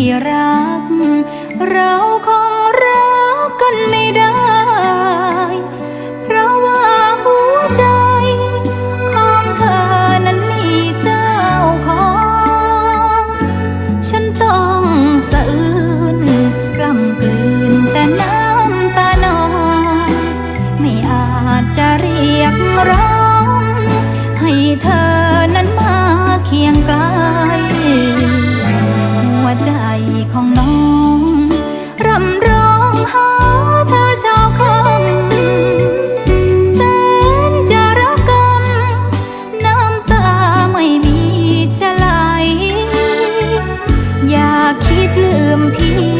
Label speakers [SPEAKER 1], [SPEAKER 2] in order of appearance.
[SPEAKER 1] ที่รัก เราคงรักกันไม่ได้ เพราะว่าหัวใจ ของเธอนั้นมีเจ้าของ ฉันต้องสะอื้นกล้ำกลืนแต่น้ำตานอง ไม่อาจจะเรียกร้อง ของน้องรำร้องหาเธอชาวคำแสนจะรักกันน้ำตาไม่มีจะไหล อย่าคิดลืมพี่